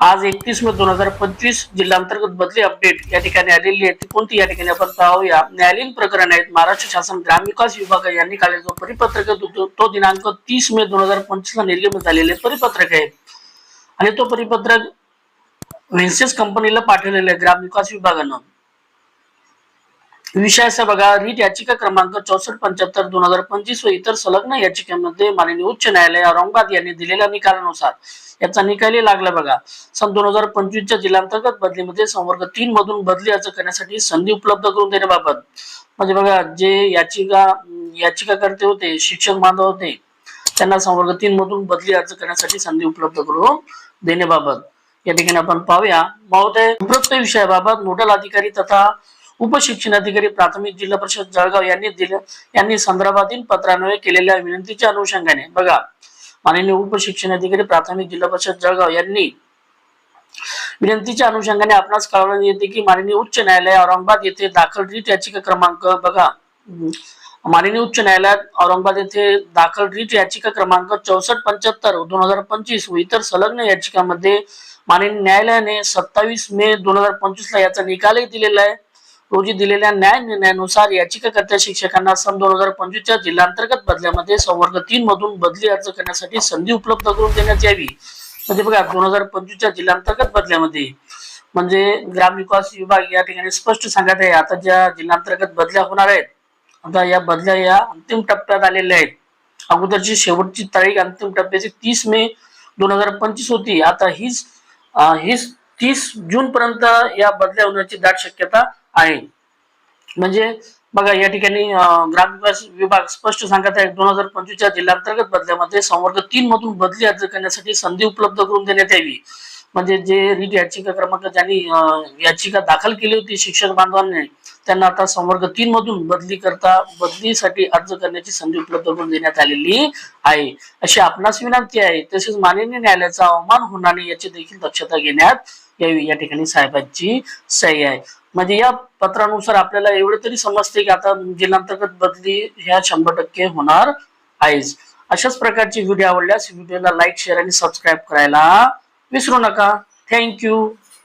आज एकतीस मे दोन हजार पंचवीस जिल्हांतर्गत बदली अपडेट. या ठिकाणी आलेली आहे ती कोणती? या ठिकाणी आपण पाहूया. न्यायालयीन प्रकरण आहेत. महाराष्ट्र शासन ग्रामविकास विभाग यांनी काढलेला जो परिपत्रक आहे तो- दिनांक तीस मे दोन हजार पंचवीस ला निर्गमित झालेले परिपत्रक आहे. आणि तो परिपत्रक व्हेन्सेस कंपनीला पाठवलेला आहे ग्रामविकास विभागानं. विषय असा बघा रीट याचिका क्रमांक चौसष्ट पंच्याहत्तर दोन हजार पंचवीस व इतर संलग्न याचिकेमध्ये माननीय उच्च न्यायालय औरंगाबाद यांनी दिलेल्या निकालानुसार याचा निकाली लागला बघा. सन दोन हजार पंचवीसच्या जिल्हांतर्गत बदलीमध्ये संवर्ग तीन मधून बदली अर्ज करण्यासाठी संधी उपलब्ध करून देण्याबाबत. म्हणजे बघा जे याचिका याचिकाकर्ते होते शिक्षक बांधव होते त्यांना संवर्ग तीन मधून बदली अर्ज करण्यासाठी संधी उपलब्ध करून देण्याबाबत. या ठिकाणी आपण पाहूया. महोदय उपरोक्त विषयाबाबत नोडल अधिकारी तथा उपशिक्षणाधिकारी प्राथमिक जिल्हा परिषद जळगाव यांनी दिल्या यांनी संदर्भातील पत्रान्वये केलेल्या विनंतीच्या अनुषंगाने. बघा माननीय उपशिक्षणाधिकारी प्राथमिक जिल्हा परिषद जळगाव यांनी विनंतीच्या अनुषंगाने आपणास कळवण्यात येते की माननीय उच्च न्यायालय औरंगाबाद येथे दाखल रीट याचिका क्रमांक बघा. माननीय उच्च न्यायालयात औरंगाबाद येथे दाखल रीट याचिका क्रमांक चौसष्ट पंच्याहत्तर दोन हजार पंचवीस व इतर संलग्न याचिकामध्ये माननीय न्यायालयाने सत्तावीस मे दोन हजार पंचवीस ला याचा निकालही दिलेला आहे. रोजी दिलेल्या न्याय निर्णयानुसार याचिकाकर्त्या शिक्षकांना सन दोन हजार पंचवीसच्या जिल्हांतर्गत बदल्यामध्ये संवर्ग तीन मधून बदली अर्ज करण्यासाठी संधी उपलब्ध करून देण्यात यावी. म्हणजे बघा दोन हजार पंचवीसच्या जिल्हांतर्गत बदल्यामध्ये म्हणजे ग्रामविकास विभाग या ठिकाणी स्पष्ट सांगत आहे आता ज्या जिल्हांतर्गत बदल्या होणार आहेत आता या बदल्या या अंतिम टप्प्यात आलेल्या आहेत. अगोदरची शेवटची तारीख अंतिम टप्प्याची तीस मे दोन हजार पंचवीस होती. आता हीच हीच तीस जून पर्यंत या बदल्या होण्याची दाट शक्यता आहे. म्हणजे बघा या ठिकाणी ग्राम ग्रामविकास विभाग स्पष्ट सांगत आहे दोन हजार पंचवीसच्या जिल्हांतर्गत बदल्यामध्ये संवर्ग तीन मधून बदली अर्ज करण्यासाठी संधी उपलब्ध करून देण्यात यावी. म्हणजे जे रीट याचिका क्रमांक ज्यांनी याचिका दाखल केली होती शिक्षक बांधवांनी त्यांना आता संवर्ग तीन मधून बदली करता बदलीसाठी अर्ज करण्याची संधी उपलब्ध करून देण्यात आलेली आहे. अशी आपणास विनंती आहे. तसेच माननीय न्यायालयाचा अवमान होणार नाही याची देखील दक्षता घेण्यात या ठिकाणी साहेबांची सही आहे. म्हणजे या पत्रानुसार आपल्याला एवढे तरी समजते की आता जिल्हांतर्गत बदली ह्या शंभर टक्के होणार आहेच. अशाच प्रकारची व्हिडिओ आवडल्यास व्हिडिओला लाईक शेअर आणि सबस्क्राईब करायला विसरू नका. थँक्यू